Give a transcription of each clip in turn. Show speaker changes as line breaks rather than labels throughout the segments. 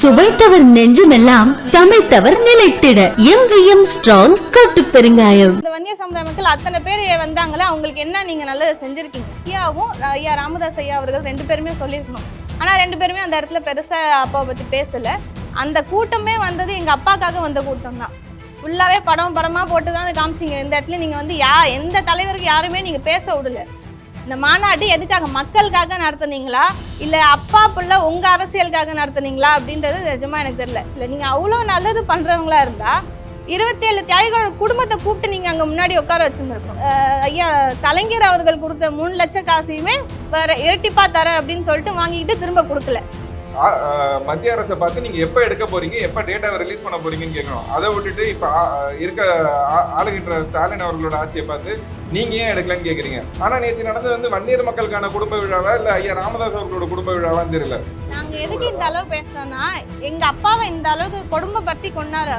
சுவைத்தவர் நெஞ்சுமெல்லாம் சமைத்தவர் நிலைத்திட. எங்கேயும் ஸ்ட்ராங் கட்டு பெருங்காயம்.
இந்த வன்னிய சமுதாய மக்கள் அத்தனை பேர் வந்தாங்களே? அவங்களுக்கு என்ன நீங்க நல்லது செஞ்சிருக்கீங்க? ஐயாவும் ஐயா ராமதாஸ் ஐயா அவர்கள் ரெண்டு பேருமே சொல்லியிருக்கணும். ஆனா ரெண்டு பேருமே அந்த இடத்துல பெருசா அப்பாவை பத்தி பேசல. அந்த கூட்டமே வந்தது எங்க அப்பாக்காக வந்த கூட்டம் தான். ஃபுல்லாவே படம் படமா போட்டு தான் காமிச்சிங்க. இந்த இடத்துல நீங்க வந்து யா எந்த தலைவருக்கு யாருமே நீங்க பேச விடல. இந்த மாநாடு எதுக்காக மக்களுக்காக நடத்துனீங்களா? இல்ல அப்பா பிள்ளை உங்க அரசியலுக்காக நடத்துனீங்களா? அப்படின்றது நிஜமா எனக்கு தெரியல. இல்ல நீங்க அவ்வளோ நல்லது பண்றவங்களா இருந்தா இருபத்தேழு தியாகிகளோட குடும்பத்தை கூப்பிட்டு நீங்க அங்க முன்னாடி உட்கார வச்சிருந்திருக்கோம் ஐயா கலைஞர் அவர்கள் கொடுத்த மூணு லட்சம் காசையுமே வேற இரட்டிப்பா தரேன் அப்படின்னு சொல்லிட்டு வாங்கிட்டு திரும்ப கொடுக்கல.
மத்திய அரசை பார்த்து நீங்க எப்ப எடுக்க போறீங்க எப்ப டேட்டாவை ரிலீஸ் பண்ண போறீங்கன்னு கேட்கணும். அதை விட்டுட்டு இப்ப இருக்க ஆளுகின்ற ஸ்டாலின் அவர்களோட ஆட்சியை பார்த்து நீங்க ஏன் எடுக்கலன்னு கேக்குறீங்க? ஆனா நேற்று நடந்தது வந்து வன்னியர் மக்களுக்கான குடும்ப விழாவா இல்ல ஐயா ராமதாஸ் அவர்களோட குடும்ப விழாவான்னு தெரியல.
நாங்க எதுக்கு இந்த அளவு பேசுறோம்னா எங்க அப்பாவை இந்த அளவுக்கு கொடுமைப்படுத்தி கொண்டாரு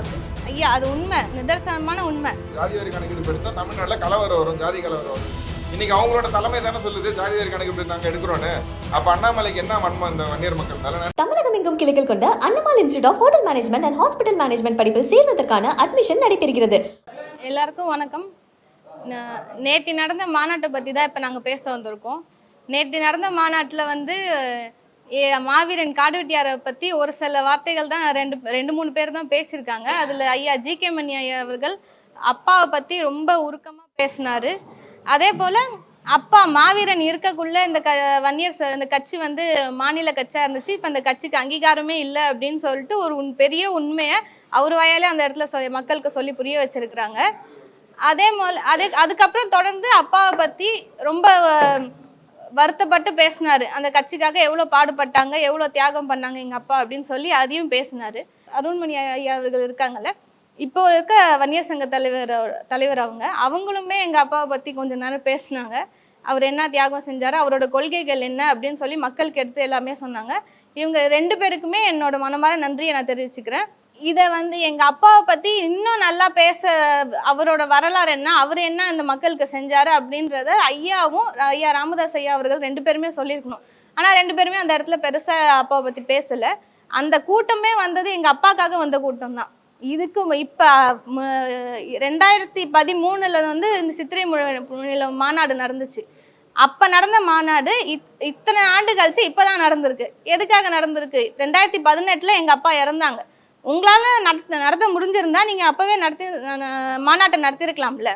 ஐயா அது உண்மை. நிதர்சனமான உண்மை.
ஜாதி வாரி கணக்கெடுப்பு எடுத்தா தமிழ்நாட்டுல கலவரம் வரும் ஜாதி கலவரம் வரும். இன்னைக்கு அவங்களோட தலைமை தானே சொல்லுது? ஜாதி வாரி கணக்கெடுப்பு நாங்க எடுக்கிறோன்னு. அப்ப அண்ணாமலைக்கு என்ன வன்மம் இந்த வன்னியர் மக்கள் மேல?
தமிழகம் எங்கும் கிளைகள் கொண்ட Annamal institute of hotel management and hospital management படிப்பில் சேர்வதற்கான அட்மிஷன் நடைபெறுகிறது.
எல்லாருக்கும் வணக்கம். ந- நேத்தி நடந்த மாநாட்டை பற்றி தான் இப்போ நாங்கள் பேச வந்திருக்கோம். நேத்தி நடந்த மாநாட்டில் வந்து ஏ மாவீரன் காடுவெட்டியாரை பற்றி ஒரு சில வார்த்தைகள் தான் ரெண்டு ரெண்டு மூணு பேர் தான் பேசியிருக்காங்க. அதில் ஐயா ஜி கே மணி ஐயா அவர்கள் அப்பாவை பற்றி ரொம்ப உருக்கமாக பேசினாரு. அதே போல் அப்பா மாவீரன் இருக்கக்குள்ள இந்த க வன்னியர் இந்த கட்சி வந்து மாநில கட்சியாக இருந்துச்சு. இப்போ இந்த கட்சிக்கு அங்கீகாரமே இல்லை அப்படின்னு சொல்லிட்டு ஒரு உன் பெரிய உண்மையை அவர் வாயாலே அந்த இடத்துல சொல்லி மக்களுக்கு சொல்லி புரிய வச்சிருக்கிறாங்க. அதே போல் அது அதுக்கப்புறம் தொடர்ந்து அப்பாவை பற்றி ரொம்ப வருத்தப்பட்டு பேசினாரு. அந்த கட்சிக்காக எவ்வளோ பாடுபட்டாங்க எவ்வளோ தியாகம் பண்ணாங்க எங்கள் அப்பா அப்படின்னு சொல்லி அதையும் பேசினாரு. அருண்மணி ஐயா அவர்கள் இருக்காங்கல்ல இப்போ இருக்க வன்னியர் சங்க தலைவர் அவர்- தலைவர் அவங்க அவங்களுமே எங்கள் அப்பாவை பற்றி கொஞ்ச நேரம் பேசினாங்க. அவர் என்ன தியாகம் செஞ்சாரு அவரோட கொள்கைகள் என்ன அப்படின்னு சொல்லி மக்களுக்கு எடுத்து எல்லாமே சொன்னாங்க. இவங்க ரெண்டு பேருக்குமே என்னோட மனமார நன்றியை நான் தெரிவிச்சுக்கிறேன். இதை வந்து எங்கள் அப்பாவை பற்றி இன்னும் நல்லா பேச அவரோட வரலாறு என்ன அவர் என்ன அந்த மக்களுக்கு செஞ்சாரு அப்படின்றத ஐயாவும் ஐயா ராமதாஸ் ஐயா அவர்கள் ரெண்டு பேருமே சொல்லியிருக்கணும். ஆனால் ரெண்டு பேருமே அந்த இடத்துல பெருசாக அப்பாவை பற்றி பேசலை. அந்த கூட்டமே வந்தது எங்கள் அப்பாக்காக வந்த கூட்டம் தான் இதுக்கு இப்போ ரெண்டாயிரத்தி பதிமூணில் வந்து இந்த சித்திரை முழு- மாநாடு நடந்துச்சு. அப்போ நடந்த மாநாடு இத் இத்தனை ஆண்டு கழிச்சு இப்போ தான் நடந்திருக்கு. எதுக்காக நடந்திருக்கு? ரெண்டாயிரத்தி பதினெட்டில் எங்கள் அப்பா இறந்தாங்க. உங்களால் நடத்த நடத்த முடிஞ்சிருந்தா நீங்கள் அப்போவே நடத்தி மாநாட்டை நடத்திருக்கலாம்ல.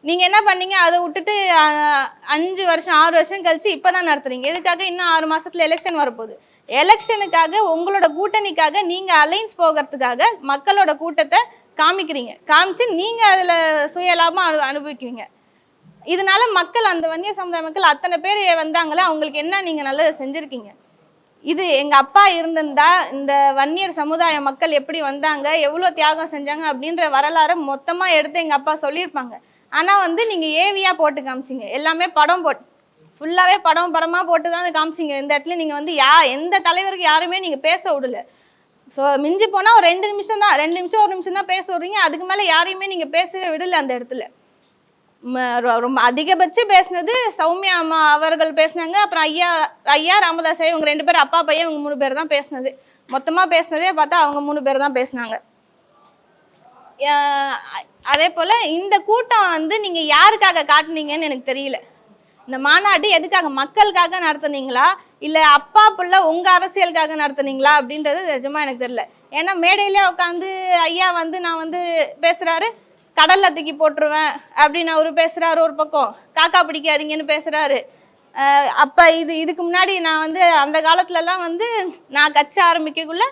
நீங்கள் என்ன பண்ணீங்க? அதை விட்டுட்டு அஞ்சு வருஷம் ஆறு வருஷம் கழிச்சு இப்போ தான் நடத்துறீங்க. எதுக்காக இன்னும் ஆறு மாதத்தில் எலெக்ஷன் வரப்போகுது? எலெக்ஷனுக்காக உங்களோட கூட்டணிக்காக நீங்கள் அலைன்ஸ் போகிறதுக்காக மக்களோட கூட்டத்தை காமிக்கிறீங்க. காமிச்சு நீங்கள் அதில் சுயலாபம் அனு அனுபவிக்குவீங்க இதனால மக்கள் அந்த வன்னிய சமுதாய மக்கள் அத்தனை பேர் வந்தாங்களே? அவங்களுக்கு என்ன நீங்கள் நல்லது செஞ்சுருக்கீங்க? இது எங்கள் அப்பா இருந்திருந்தா இந்த வன்னியர் சமுதாய மக்கள் எப்படி வந்தாங்க எவ்வளோ தியாகம் செஞ்சாங்க அப்படின்ற வரலாறை மொத்தமாக எடுத்து எங்கள் அப்பா சொல்லியிருப்பாங்க. ஆனால் வந்து நீங்கள் ஏவியாக போட்டு காமிச்சிங்க. எல்லாமே படம் போட்டு ஃபுல்லாகவே படம் படமாக போட்டு தான் காமிச்சிங்க. இந்த இடத்துல நீங்கள் வந்து யா எந்த தலைவருக்கு யாருமே நீங்கள் பேச விடல. ஸோ மிஞ்சி போனால் ஒரு ரெண்டு நிமிஷம் தான் ரெண்டு நிமிஷம் ஒரு நிமிஷம் தான் பேச விடுறீங்க. அதுக்கு மேலே யாரையுமே நீங்கள் பேசவே விடல அந்த இடத்துல. ரொம்ப அதிகபட்சம் பேசினது சௌமியா அம்மா அவர்கள் பேசினாங்க. அப்புறம் ஐயா ஐயா ராமதாஸ் இவங்க ரெண்டு பேரும் அப்பா பையன் இவங்க மூணு பேர் தான் பேசினது. மொத்தமாக பேசினதே பார்த்தா அவங்க மூணு பேர் தான் பேசினாங்க. அதே போல் இந்த கூட்டம் வந்து நீங்கள் யாருக்காக காட்டுனீங்கன்னு எனக்கு தெரியல. இந்த மாநாடு எதுக்காக மக்களுக்காக நடத்துனீங்களா? இல்லை அப்பா பிள்ளை உங்கள் அரசியலுக்காக நடத்துனீங்களா? அப்படின்றது நிஜமா எனக்கு தெரியல. ஏன்னா மேடையிலே உட்காந்து ஐயா வந்து நான் வந்து பேசுகிறாரு கடல்ல தூக்கி போட்டுருவேன் அப்படின்னு அவரு பேசுகிறாரு ஒரு பக்கம். காக்கா பிடிக்காதீங்கன்னு பேசுகிறாரு அப்போ இது இதுக்கு முன்னாடி நான் வந்து அந்த காலத்துலலாம் வந்து நான் கட்சி ஆரம்பிக்கக்குள்ள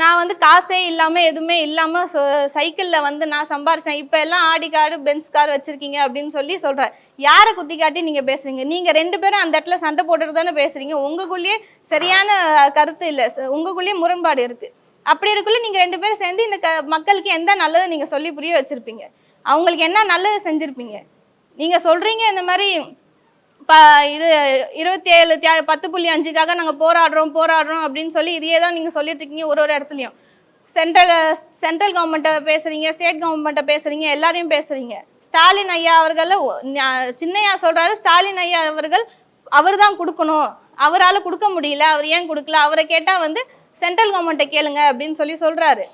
நான் வந்து காசே இல்லாமல் எதுவுமே இல்லாமல் சைக்கிளில் வந்து நான் சம்பாரிச்சேன். இப்போ எல்லாம் ஆடி கார்டு பென்ஸ் கார் வச்சுருக்கீங்க அப்படின்னு சொல்லி சொல்கிறேன் யாரை குத்தி காட்டி நீங்கள் பேசுகிறீங்க நீங்கள் ரெண்டு பேரும் அந்த இடத்துல சண்டை போட்டுட்டு தானே பேசுகிறீங்க உங்களுக்குள்ளேயே சரியான கருத்து இல்லை. உங்களுக்குள்ளேயே முரண்பாடு இருக்குது அப்படி இருக்குள்ள நீங்கள் ரெண்டு பேரும் சேர்ந்து இந்த க மக்களுக்கு எந்த நல்லதை நீங்கள் சொல்லி புரிய வச்சுருப்பீங்க? அவங்களுக்கு என்ன நல்லது செஞ்சுருப்பீங்க? நீங்கள் சொல்கிறீங்க இந்த மாதிரி ப இது இருபத்தி ஏழு தியா பத்து புள்ளி அஞ்சுக்காக நாங்கள் போராடுறோம் போராடுறோம் அப்படின்னு சொல்லி இதையே தான் நீங்கள் சொல்லிட்டு இருக்கீங்க ஒரு ஒரு இடத்துலையும். சென்ட்ரல் சென்ட்ரல் கவர்மெண்ட்டை பேசுகிறீங்க ஸ்டேட் கவர்மெண்ட்டை பேசுகிறீங்க எல்லாரையும் பேசுகிறீங்க ஸ்டாலின் ஐயா அவர்களை சின்னையா சொல்கிறாரு ஸ்டாலின் ஐயா அவர்கள் அவர் தான் கொடுக்கணும். அவரால் கொடுக்க முடியல அவர் ஏன் கொடுக்கல அவரை கேட்டால் வந்து சென்ட்ரல் கவர்மெண்ட்டை கேளுங்க அப்படின்னு சொல்லி சொல்றாரு.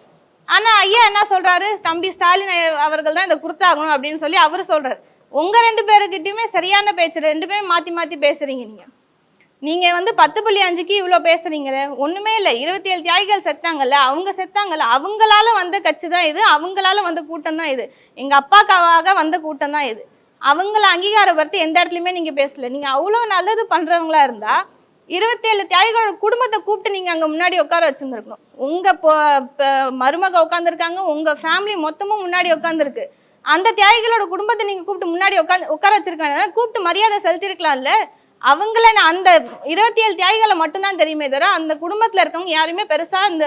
ஆனால் ஐயா என்ன சொல்றாரு? தம்பி ஸ்டாலின் ஐயா அவர்கள் தான் இதை கொடுத்தாகணும் அப்படின்னு சொல்லி அவர் சொல்றாரு. உங்கள் ரெண்டு பேருக்கிட்டையுமே சரியான பேச்சு ரெண்டு பேரும் மாற்றி மாற்றி பேசுகிறீங்க நீங்கள் நீங்கள் வந்து பத்து புள்ளி அஞ்சுக்கு இவ்வளோ பேசுகிறீங்களே ஒன்றுமே இல்லை. இருபத்தி ஏழு தியாகிகள் செத்தாங்கல்ல அவங்க செத்தாங்கல்ல அவங்களால வந்த கட்சி தான் இது அவங்களால வந்த கூட்டம் தான் இது. எங்கள் அப்பாக்காவாக வந்த கூட்டம் தான் இது. அவங்கள அங்கீகாரப்படுத்தி எந்த இடத்துலையுமே நீங்கள் பேசல. நீங்கள் அவ்வளோ நல்லது பண்ணுறவங்களா இருந்தால் இருபத்தேழு தியாகிகளோட குடும்பத்தை கூப்பிட்டு நீங்கள் அங்கே முன்னாடி உட்கார வச்சுருந்துருக்கணும். உங்கள் மருமக உட்காந்துருக்காங்க உங்கள் ஃபேமிலி மொத்தமும் முன்னாடி உட்காந்துருக்கு அந்த தியாகிகளோட குடும்பத்தை நீங்க கூப்பிட்டு முன்னாடி உட்காந்து உட்கார வச்சிருக்காங்க. கூப்பிட்டு மரியாதை செலுத்திருக்கலாம்ல அவங்கள நான் அந்த இருபத்தி ஏழு தியாகிகளை மட்டும்தான் தெரியுமே தவிர அந்த குடும்பத்துல இருக்கவங்க யாருமே பெருசா இந்த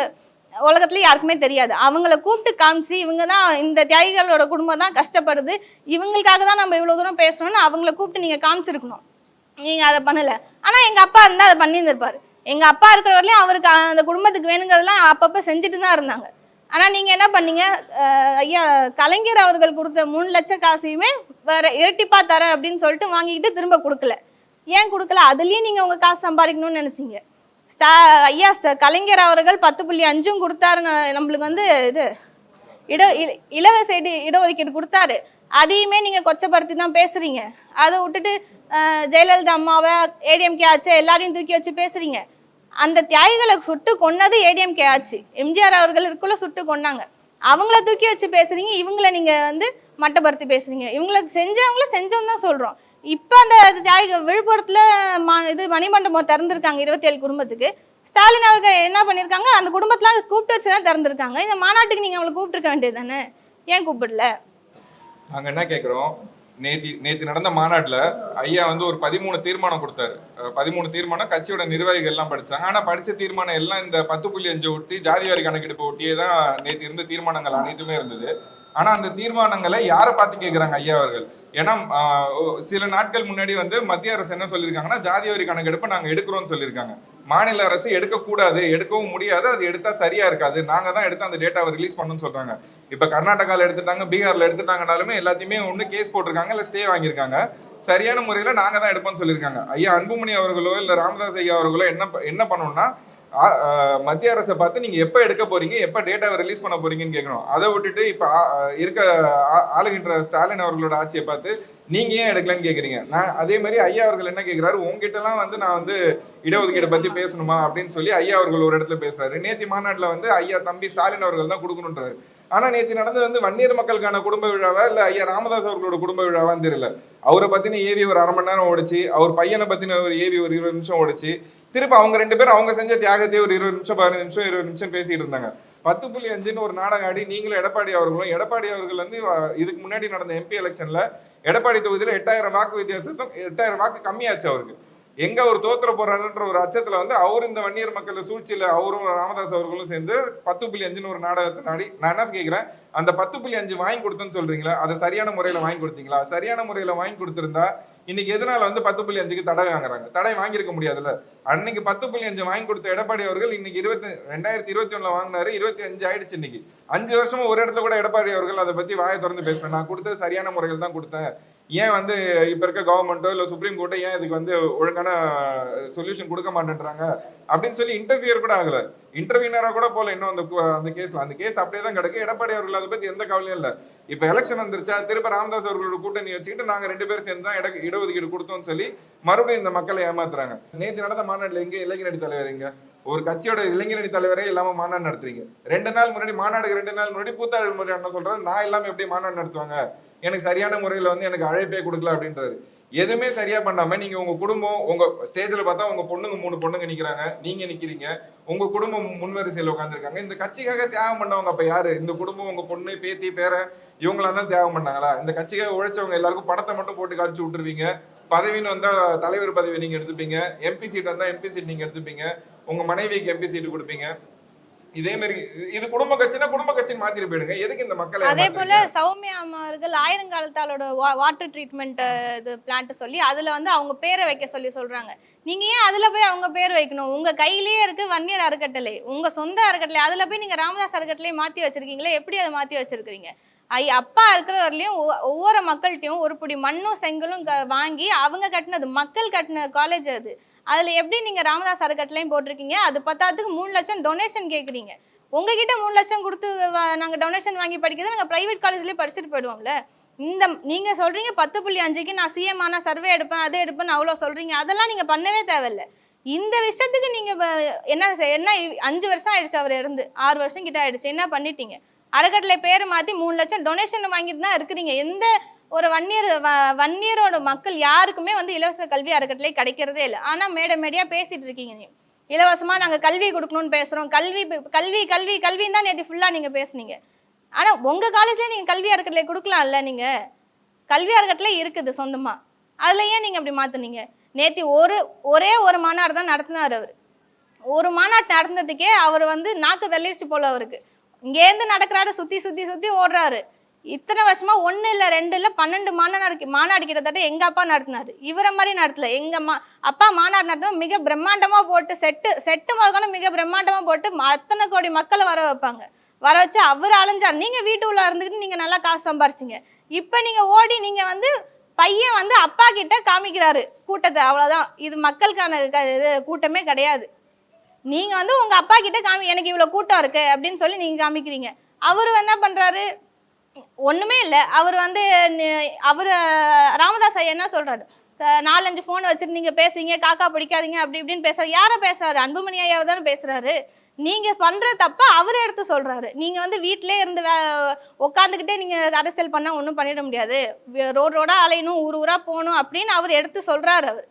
உலகத்துல யாருக்குமே தெரியாது. அவங்கள கூப்பிட்டு காமிச்சு இவங்க தான் இந்த தியாகிகளோட குடும்பம் தான் கஷ்டப்படுது. இவங்களுக்காக தான் நம்ம இவ்வளவு தூரம் பேசணும்னு அவங்கள கூப்பிட்டு நீங்க காமிச்சிருக்கணும். நீங்க அதை பண்ணல. ஆனா எங்க அப்பா இருந்தா அதை பண்ணியிருந்திருப்பாரு. எங்க அப்பா இருக்கிற வரையிலும் அவருக்கு அந்த குடும்பத்துக்கு வேணுங்கிறதெல்லாம் அப்பப்ப செஞ்சுட்டு தான் இருந்தாங்க. ஆனால் நீங்கள் என்ன பண்ணீங்க? ஐயா கலைஞர் அவர்கள் கொடுத்த மூணு லட்சம் காசையுமே வேற இரட்டிப்பா தரேன் அப்படின்னு சொல்லிட்டு வாங்கிக்கிட்டு திரும்ப கொடுக்கல. ஏன் கொடுக்கல? அதுலேயும் நீங்கள் உங்கள் காசு சம்பாதிக்கணும்னு நினச்சிங்க. ஸ்டா ஐயா ஸ்ட- கலைஞர் அவர்கள் பத்து புள்ளி அஞ்சும் கொடுத்தாரு ந- நம்மளுக்கு வந்து இது இட இலவச இட இடஒதுக்கீடு கொடுத்தாரு. அதையுமே நீங்கள் கொச்சப்படுத்தி தான் பேசுகிறீங்க அதை விட்டுட்டு ஜெயலலிதா அம்மாவை ஏடிஎம்கே ஆச்சு எல்லாரையும் தூக்கி வச்சு பேசுறீங்க. அந்த தியாகிகளை சுட்டு கொன்னது ஏடிஎம்கே ஆச்சு. எம்ஜிஆர் அவர்களுக்குள்ள சுட்டு கொன்னாங்க. அவங்கள தூக்கி வச்சு பேசுறீங்க இவங்கள நீங்க வந்து மட்டப்படுத்தி பேசுறீங்க. இவங்களுக்கு செஞ்சவங்கள செஞ்சோம் தான் சொல்றோம். இப்போ அந்த தியாகிகள் விழுப்புரத்துல மா இது மணிமண்டபம் திறந்திருக்காங்க இருபத்தி ஏழு குடும்பத்துக்கு. ஸ்டாலின் அவர்கள் என்ன பண்ணியிருக்காங்க அந்த குடும்பத்துல கூப்பிட்டு வச்சு தான் திறந்திருக்காங்க. இந்த மாநாட்டுக்கு நீங்க அவங்களை கூப்பிட்டுருக்க வேண்டியது தானே? ஏன் கூப்பிடல?
நாங்க என்ன கேக்குறோம்? நேத்தி நேத்து நடந்த மாநாட்டில் ஐயா வந்து ஒரு பதிமூணு தீர்மானம் கொடுத்தாரு. பதிமூணு தீர்மானம் கட்சியோட நிர்வாகிகள் எல்லாம் படிச்சாங்க. ஆனா படிச்ச தீர்மானம் எல்லாம் இந்த பத்து புள்ளி அஞ்சு ஒட்டி ஜாதிவாரி கணக்கெடுப்பு ஒட்டியே தான் நேத்து இருந்த தீர்மானங்கள் அனைத்துமே இருந்தது. ஆனா அந்த தீர்மானங்களை யாரை பார்த்து கேட்கிறாங்க ஐயா அவர்கள்? ஏன்னா சில நாட்கள் முன்னாடி வந்து மத்திய அரசு என்ன சொல்லியிருக்காங்கன்னா ஜாதிவாரி கணக்கெடுப்பு நாங்க எடுக்கிறோம்னு சொல்லியிருக்காங்க. மாநில அரசு எடுக்கக்கூடாது எடுக்கவும் முடியாது அது எடுத்தா சரியா இருக்காது. நாங்க தான் எடுத்து அந்த டேட்டாவை ரிலீஸ் பண்ணணும்னு சொல்றாங்க. இப்ப கர்நாடகாவில் எடுத்துட்டாங்க பீகார்ல எடுத்துட்டாங்கனாலுமே எல்லாத்தையுமே ஒன்று கேஸ் போட்டிருக்காங்க இல்ல ஸ்டே வாங்கியிருக்காங்க. சரியான முறையில நாங்க தான் எடுப்போம்னு சொல்லியிருக்காங்க. ஐயா அன்புமணி அவர்களோ இல்ல ராமதாஸ் ஐயா அவர்களோ என்ன என்ன பண்ணணும்னா மத்திய அரசை பார்த்து நீங்க எப்ப எடுக்க போறீங்க எப்ப டேட்டாவை ரிலீஸ் பண்ண போறீங்கன்னு கேட்கணும். அதை விட்டுட்டு இப்ப இருக்க ஆ- ஆளுகின்ற ஸ்டாலின் அவர்களோட ஆட்சியை பார்த்து நீங்க ஏன் எடுக்கலன்னு கேக்குறீங்க? நான் அதே மாதிரி ஐயா அவர்கள் என்ன கேக்குறாரு? உங்ககிட்ட எல்லாம் வந்து நான் வந்து இடஒதுக்கீடு பத்தி பேசணுமா? அப்படின்னு சொல்லி ஐயா அவர்கள் ஒரு இடத்துல பேசுறாரு. நேத்தி மாநாட்டுல வந்து ஐயா தம்பி ஸ்டாலின் அவர்கள் தான் கொடுக்கணுன்றாரு ஆனா நேத்தி நடந்தது வந்து வன்னியர் மக்களுக்கான குடும்ப விழாவா? இல்ல ஐயா ராமதாஸ் அவர்களோட குடும்ப விழாவான்னு தெரியல. அவரை பத்தின ஏவி ஒரு அரை மணி நேரம் ஓடிச்சு. அவர் பையனை பத்தின ஒரு ஏவி ஒரு இருபது நிமிஷம் ஓடிச்சு. திரும்ப அவங்க ரெண்டு பேரும் அவங்க செஞ்ச தியாகத்தையே ஒரு இருபது நிமிஷம் பதினஞ்சு நிமிஷம் இருபது நிமிஷம் பேசிட்டு இருந்தாங்க. பத்து புள்ளி அஞ்சுன்னு ஒரு நாடகம் ஆடி நீங்களும் எடப்பாடி அவர்களும் எடப்பாடி அவர்கள் வந்து இதுக்கு முன்னாடி நடந்த எம்பி எலெக்ஷன்ல எடப்பாடி தொகுதியில எட்டாயிரம் வாக்கு வித்தியாசத்தும் எட்டாயிரம் வாக்கு கம்மியாச்சு அவருக்கு. எங்க அவர் தோத்துற போறாருன்ற ஒரு அச்சத்துல வந்து அவர் இந்த வன்னியர் மக்கள் சூழ்ச்சியில அவரும் ராமதாஸ் அவர்களும் சேர்ந்து பத்து புள்ளி அஞ்சுன்னு ஒரு நாடகத்தை நாடி நான் என்ன கேட்கிறேன் அந்த பத்து புள்ளி அஞ்சு வாங்கி கொடுத்தேன்னு சொல்றீங்களா அதை சரியான முறையில வாங்கி கொடுத்தீங்களா? சரியான முறையில வாங்கி கொடுத்திருந்தா இன்னைக்கு எதனால வந்து பத்து புள்ளி அஞ்சுக்கு தடை வாங்குறாங்க? தடை வாங்கியிருக்க முடியாதுல்ல. அன்னைக்கு பத்து புள்ளி அஞ்சு வாங்கி கொடுத்த எடப்பாடி அவர்கள் இன்னைக்கு இருபத்தி ரெண்டாயிரத்தி இருபத்தி ஒண்ணுல வாங்கினாரு இருபத்தி அஞ்சு ஆயிடுச்சு இன்னைக்கு. அஞ்சு வருஷமா ஒரு இடத்துல கூட எடப்பாடி அவர்கள் அதை பத்தி வாயை திறந்து பேசுறேன் நான் கொடுத்தது சரியான முறையில் தான் கொடுத்தேன். ஏன் வந்து இப்ப இருக்க கவர்மெண்ட்டோ இல்ல சுப்ரீம் கோர்ட்டோ ஏன் இதுக்கு வந்து ஒழுங்கான சொல்யூஷன் கொடுக்க மாட்டேன்றாங்க? அப்படின்னு சொல்லி இன்டர்வியூர் கூட ஆகல. இன்டர்வியூனரா கூட போல இன்னும் அந்த கு- அந்த கேஸ்ல அந்த கேஸ் அப்படியே தான் கிடக்கு. எடப்பாடி அவர்கள் அதை பத்தி எந்த கவலையும் இல்ல. இப்ப எலெக்ஷன் வந்துருச்சா திருப்ப ராமதாஸ் அவர்களோட கூட்டணி வச்சுக்கிட்டு நாங்க ரெண்டு பேரும் சேர்ந்து தான் இட இடஒதுக்கீடு கொடுத்தோம்னு சொல்லி மறுபடியும் இந்த மக்களை ஏமாத்துறாங்க. நேற்று நடந்த மாநாட்டில் எங்க இளைஞரணி தலைவர் இங்கே ஒரு கட்சியோட இளைஞரணி தலைவரே இல்லாம மாநாடு நடத்துறீங்க. ரெண்டு நாள் முன்னாடி மாநாடுக்கு ரெண்டு நாள் முன்னாடி கூத்தாள் முறை என்ன சொல்றாரு நான் இல்லாம எப்படி மாநாடு நடத்துவாங்க? எனக்கு சரியான முறையில வந்து எனக்கு அழைப்பே கொடுக்கல அப்படின்றாரு. எதுவுமே சரியா பண்ணாம நீங்க உங்க குடும்பம் உங்க ஸ்டேஜ்ல பார்த்தா உங்க பொண்ணுங்க மூணு பொண்ணுங்க நிக்கிறாங்க நீங்க நிக்கிறீங்க உங்க குடும்பம் முன்வரிசையில் உட்காந்துருக்காங்க இந்த கட்சிக்காக தியாகம் பண்ணவங்க அப்ப யாரு? இந்த குடும்பம் உங்க பொண்ணு பேத்தி பேர இவங்களாம் தான் தியாகம் பண்ணாங்களா? இந்த கட்சிக்காக உழைச்சவங்க எல்லாருக்கும் படத்தை மட்டும் போட்டு காமிச்சு விட்டுருவீங்க. பதவின்னு வந்தா தலைவர் பதவி நீங்க எடுத்துப்பீங்க. எம்பி சீட் வந்தா எம்பி சீட் நீங்க எடுத்துப்பீங்க. உங்க மனைவிக்கு எம்பி சீட் கொடுப்பீங்க. இதே மாதிரி இது குடும்ப கட்சினா குடும்ப கட்சின்னு மாத்திட்டு போயிடுங்க. எதுக்கு இந்த மக்களை
அதே போல? சௌமியா அவர்கள் ஆயிரங்காலத்தாலோட வாட்டர் ட்ரீட்மெண்ட் இது பிளான்ட் சொல்லி அதுல வந்து அவங்க பேரை வைக்க சொல்லி சொல்றாங்க. நீங்க ஏன் அதுல போய் அவங்க பேர் வைக்கணும்? உங்க கையிலேயே இருக்கு வன்னியர் அறக்கட்டளை. உங்க சொந்த அறக்கட்டளை. அதுல போய் நீங்க ராமதாஸ் அறக்கட்டளை மாத்தி வச்சிருக்கீங்களே? எப்படி அதை மாத்தி வச்சிருக்கீங்க ஐ அப்பா இருக்கிற வரலையும் ஒவ்வொ- ஒவ்வொரு மக்கள்கிட்டயும் ஒரு பிடி மண்ணும் செங்கலும் வாங்கி அவங்க கட்டினது மக்கள் கட்டின காலேஜ் அது. அதில் எப்படி நீங்கள் ராமதாஸ் அறக்கட்டளையும் போட்டிருக்கீங்க? அது பத்தாத்துக்கு மூணு லட்சம் டொனேஷன் கேட்குறீங்க உங்ககிட்ட மூணு லட்சம் கொடுத்து நாங்கள் டொனேஷன் வாங்கி படிக்கிறது நாங்கள் ப்ரைவேட் காலேஜ்லேயே படிச்சுட்டு போயிடுவோம்ல? இந்த நீங்கள் சொல்கிறீங்க பத்து புள்ளி அஞ்சுக்கு நான் சிஎம் ஆனால் சர்வே எடுப்பேன் அதை எடுப்பேன்னு அவ்வளோ சொல்கிறீங்க அதெல்லாம் நீங்கள் பண்ணவே தேவையில்ல. இந்த விஷயத்துக்கு நீங்கள் என்ன என்ன அஞ்சு வருஷம் ஆயிடுச்சு அவர் இருந்து ஆறு வருஷம் கிட்ட ஆயிடுச்சு. என்ன பண்ணிட்டீங்க? அறக்கட்டளை பேர் மாற்றி மூணு லட்சம் டொனேஷன் வாங்கிட்டு தான் இருக்கிறீங்க. எந்த ஒரு வன்னியர் வ- வன்னியரோட மக்கள் யாருக்குமே வந்து இலவச கல்வி அறக்கட்டளை கிடைக்கிறதே இல்லை. ஆனால் மேடை மேடையாக பேசிட்டு இருக்கீங்க நீங்க. இலவசமாக நாங்கள் கல்வி கொடுக்கணும்னு பேசுகிறோம் கல்வி கல்வி கல்வி கல்வின்னு தான் நேற்று ஃபுல்லாக நீங்கள் பேசுனீங்க. ஆனால் உங்கள் காலேஜ்லேயே நீங்கள் கல்வி அறக்கட்டளை கொடுக்கலாம்ல நீங்கள் கல்வி அறக்கட்டளை இருக்குது சொந்தமாக அதில் ஏன் நீங்கள் அப்படி மாற்றினீங்க நேற்று ஒரு ஒரே ஒரு மாநாடு தான் நடத்தினார் அவர். ஒரு மாநாடு நடந்ததுக்கே அவர் வந்து நாக்கு தள்ளிடுச்சு போல அவருக்கு. இங்கேருந்து நடக்கிறாரு சுற்றி சுற்றி சுற்றி ஓடுறாரு. இத்தனை வருஷமா ஒன்று இல்லை ரெண்டு இல்லை பன்னெண்டு மாநாடு மாநாடு கிட்டத்தட்ட எங்கள் அப்பா நடத்தினாரு. இவரை மாதிரி நடத்தல. எங்கள் மா அப்பா மாநாடு நடத்தினா மிக பிரம்மாண்டமாக போட்டு செட்டு செட்டு முதல்கொண்டு மிக பிரம்மாண்டமாக போட்டு அத்தனை கோடி மக்களை வர வைப்பாங்க. வர வச்சு அவர் அலைஞ்சார். நீங்கள் வீட்டு உள்ள இருந்துக்கிட்டு நீங்கள் நல்லா காசு சம்பாரிச்சிங்க. இப்போ நீங்கள் ஓடி நீங்கள் வந்து பையன் வந்து அப்பா கிட்ட காமிக்கிறாரு. கூட்டத்தை அவ்வளோதான் இது மக்களுக்கான க- இது கூட்டமே கிடையாது. நீங்கள் வந்து உங்கள் அப்பா கிட்ட காமி எனக்கு இவ்வளோ கூட்டம் இருக்கு அப்படின்னு சொல்லி நீங்கள் காமிக்கிறீங்க. அவர் என்ன பண்ணுறாரு ஒன்றுமே இல்லை. அவர் வந்து அவர் ராமதாஸ் ஐயா என்ன சொல்கிறாரு நாலஞ்சு ஃபோன் வச்சுட்டு நீங்கள் பேசுறீங்க காக்கா பிடிக்காதீங்க அப்படி இப்படின்னு பேசுகிறாரு யாரை பேசுகிறாரு அன்புமணி ஐயாவை தானே பேசுகிறாரு நீங்கள் பண்ணுற தப்ப அவர் எடுத்து சொல்கிறாரு நீங்கள் வந்து வீட்டிலே இருந்து வே- உட்காந்துக்கிட்டே நீங்கள் அரசியல் பண்ணால் ஒன்றும் பண்ணிட முடியாது. ரோடு ரோடாக அலையணும் ஊர் ஊராக போகணும் அப்படின்னு அவர் எடுத்து சொல்கிறாரு அவர்.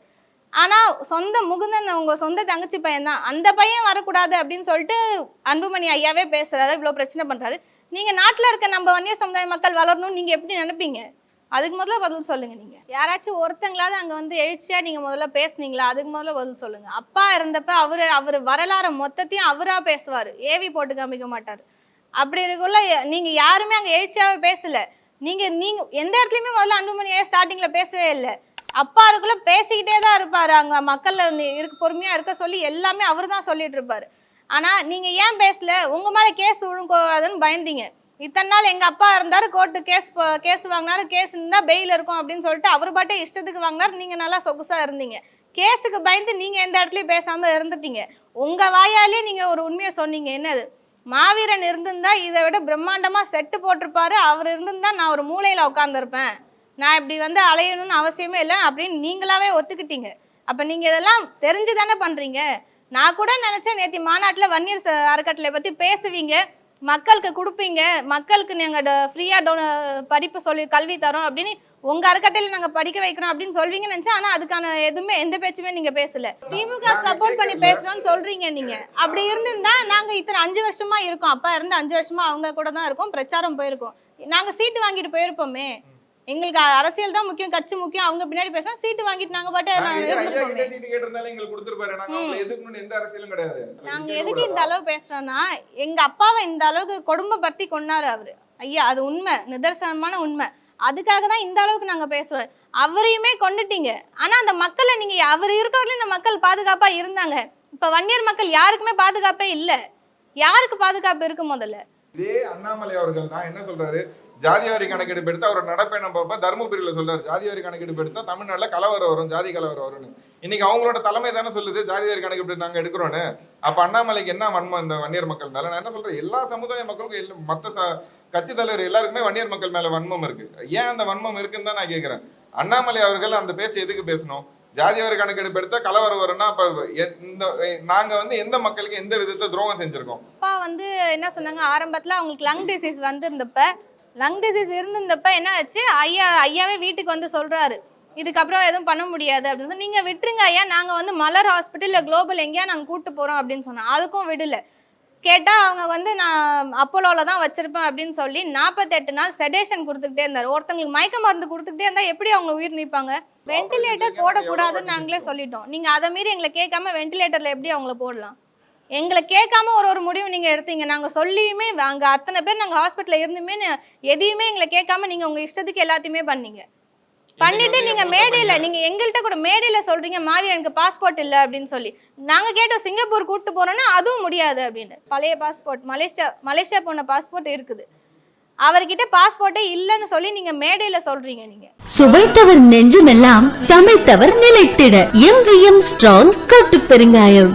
ஆனால் சொந்த முகுந்தன் உங்கள் சொந்த தங்கச்சி பையன் தான் அந்த பையன் வரக்கூடாது அப்படின்னு சொல்லிட்டு அன்புமணி ஐயாவே பேசுகிறாரு இவ்வளோ பிரச்சனை பண்ணுறாரு நீங்கள் நாட்டில் இருக்க நம்ம வன்னியர் சமுதாய மக்கள் வளரணும்னு நீங்கள் எப்படி நினைப்பீங்க? அதுக்கு முதல்ல பதில் சொல்லுங்க நீங்க. யாராச்சும் ஒருத்தங்களாவது அங்க வந்து எழுச்சியா நீங்க முதல்ல பேசுனீங்களா? அதுக்கு முதல்ல பதில் சொல்லுங்க. அப்பா இருந்தப்ப அவரு அவர் வரலாறு மொத்தத்தையும் அவரா பேசுவாரு. ஏவி போட்டு காமிக்க மாட்டாரு. அப்படி இருக்குள்ள நீங்க யாருமே அங்க எழுச்சியாவே பேசல. நீங்க நீங்க எந்த இடத்துலயுமே முதல்ல அன்புமணியாக ஸ்டார்டிங்ல பேசவே இல்லை. அப்பா இருக்குள்ள பேசிக்கிட்டே தான் இருப்பாரு. அங்க மக்கள் இருக்கு பொறுமையா இருக்க சொல்லி எல்லாமே அவர் தான் சொல்லிட்டு இருப்பாரு. ஆனால் நீங்கள் ஏன் பேசல? உங்கள் மேலே கேஸ் விழுங்கோதுன்னு பயந்தீங்க. இத்தனை நாள் எங்கள் அப்பா இருந்தார் கோர்ட்டு கேஸ் கேஸ் வாங்கினாரு கேஸ் இருந்தால் பெயில் இருக்கும் அப்படின்னு சொல்லிட்டு அவர் பாட்டே இஷ்டத்துக்கு வாங்கினாரு நீங்கள் நல்லா சொகுசாக இருந்தீங்க. கேஸுக்கு பயந்து நீங்கள் எந்த இடத்துலையும் பேசாமல் இருந்துட்டீங்க. உங்கள் வாயாலே நீங்கள் ஒரு உண்மையை சொன்னீங்க. என்னது? மாவீரன் இருந்திருந்தா இதை விட பிரம்மாண்டமாக செட்டு போட்டிருப்பாரு. அவர் இருந்திருந்தா நான் ஒரு மூளையில் உட்காந்துருப்பேன் நான் இப்படி வந்து அலையணும்னு அவசியமே இல்லை அப்படின்னு நீங்களாவே ஒத்துக்கிட்டீங்க. அப்போ நீங்கள் இதெல்லாம் தெரிஞ்சு தானே பண்ணுறீங்க நான் கூட நினைச்சேன் நேத்தி மாநாட்டுல வன்னியர் அறக்கட்டளை பத்தி பேசுவீங்க. மக்களுக்கு கொடுப்பீங்க. மக்களுக்கு நாங்க ஃப்ரீயா படிப்பு சொல்லி கல்வி தரோம் அப்படின்னு உங்க அறக்கட்டையில நாங்க படிக்க வைக்கிறோம் அப்படின்னு சொல்வீங்கன்னு நினைச்சேன். ஆனா அதுக்கான எதுவுமே எந்த பேச்சுமே நீங்க பேசல. திமுக சப்போர்ட் பண்ணி பேசுறோம்னு சொல்றீங்க நீங்க. அப்படி இருந்திருந்தா நாங்க இத்தனை அஞ்சு வருஷமா இருக்கோம். அப்பா இருந்து அஞ்சு வருஷமா அவங்க கூட தான் இருக்கோம். பிரச்சாரம் போயிருக்கோம். நாங்க சீட்டு வாங்கிட்டு போயிருப்போமே. எங்களுக்கு அரசியல் தான் முக்கியம் கட்சி முக்கியம். அவங்க பின்னாடி பேச சீட்டு வாங்கிட்டு நாங்க பாட்டு
நாங்க
எதுக்கு இந்த அளவு பேசுறோம்னா எங்க அப்பாவை இந்த அளவுக்கு கொடுமைப்படுத்தி கொன்னாரு அவரு. ஐயா அது உண்மை. நிதர்சனமான உண்மை. அதுக்காக தான் இந்த அளவுக்கு நாங்க பேசுறோம். அவரையுமே கொண்டுட்டீங்க. ஆனா அந்த மக்களை நீங்க அவர் இருக்கிறவரையும் இந்த மக்கள் பாதுகாப்பா இருந்தாங்க. இப்ப வன்னியர் மக்கள் யாருக்குமே பாதுகாப்பே இல்ல. யாருக்கு பாதுகாப்பு இருக்கு முதல்ல?
இதே அண்ணாமலை அவர்கள் தான் என்ன சொல்றாரு? ஜாதிவாரி கணக்கெடுப்பு எடுத்து அவர் நடப்பயணம் பார்ப்ப தருமபுரியில் சொல்றாரு ஜாதிவாரி கணக்கெடுப்பு எடுத்தா தமிழ்நாட்டில் கலவரம் வரும் ஜாதி கலவரம் வரும்னு. இன்னைக்கு அவங்களோட தலைமை தானே சொல்லுது ஜாதிவாரி கணக்கெடுப்பு நாங்கள் எடுக்கிறோன்னு அப்போ அண்ணாமலைக்கு என்ன வன்மம் இந்த வன்னியர் மக்கள் மேலே? நான் என்ன சொல்றேன் எல்லா சமுதாய மக்களுக்கும் எல்லா- மற்ற கட்சி தலைவர் எல்லாருக்குமே வன்னியர் மக்கள் மேலே வன்மம் இருக்கு. ஏன் அந்த வன்மம் இருக்குன்னு தான் நான் கேட்குறேன் அண்ணாமலை அவர்கள் அந்த பேச்சு எதுக்கு பேசணும்? ஜாதியவர் கணக்கெடுப்பு எடுத்தா கலவரம் வரும்னா அப்ப எ- இந்த நாங்க வந்து எந்த மக்களுக்கு எந்த விதத்தை துரோகம் செஞ்சிருக்கோம்?
அப்பா வந்து என்ன சொன்னாங்க ஆரம்பத்துல அவங்களுக்கு லங் டிசீஸ் வந்திருந்தப்ப லங் டிசீஸ் இருந்திருந்தப்ப என்ன ஆச்சு ஐயா ஐயாவே வீட்டுக்கு வந்து சொல்றாரு. இதுக்கப்புறம் எதுவும் பண்ண முடியாது அப்படின்னு சொல்லி, நீங்க விட்டுருங்க ஐயா நாங்க வந்து மலர் ஹாஸ்பிட்டல் இல்ல குளோபல் எங்கேயா நாங்க கூட்டு போறோம் அப்படின்னு சொன்னோம் அதுக்கும் விடல. கேட்டா அவங்க வந்து நான் அப்போலோல தான் வச்சிருப்பேன் அப்படின்னு சொல்லி நாற்பத்தெட்டு நாள் செடேஷன் கொடுத்துக்கிட்டே இருந்தாரு. ஒருத்தங்களுக்கு மயக்க மருந்து கொடுத்துக்கிட்டே இருந்தா எப்படி அவங்க உயிர் நீப்பாங்க? வென்டிலேட்டர் போடக்கூடாதுன்னு நாங்களே சொல்லிட்டோம். நீங்க அதை மீறி எங்களை கேட்காம வென்டிலேட்டர்ல எப்படி அவங்கள போடலாம்? எங்களை கேட்காம ஒரு ஒரு முடிவு நீங்க எடுத்தீங்க. நாங்க சொல்லியுமே அங்க அத்தனை பேர் நாங்க ஹாஸ்பிட்டல்ல இருந்துமே எதையுமே எங்களை கேட்காம நீங்க உங்க இஷ்டத்துக்கு எல்லாத்தையுமே பண்ணீங்க. பண்ணிட்டு
இன்னைக்கு
நீங்க
வந்து
மேடையில
எப்ப
நீங்க எங்கள்கிட்ட கூட மேடையில சொல்றீங்க மாவி எனக்கு பாஸ்போர்ட் இல்ல அப்படின்னு சொல்லி. நாங்க கேட்டோம் சிங்கப்பூர் கூட்டு போறோம்னா அதுவும் முடியாது அப்படின்னு. பழைய பாஸ்போர்ட் மலேசியா மலேசியா போன பாஸ்போர்ட் இருக்குது. அவர்கிட்ட பாஸ்போர்ட்டே இல்லைன்னு சொல்லி நீங்க மேடையில சொல்றீங்க நீங்க.
சுவைத்தவர் நெஞ்சுமெல்லாம் சமைத்தவர் நிலைத்திட எங்கேயும் ஸ்ட்ராங் கட்டு பெருங்காயம்.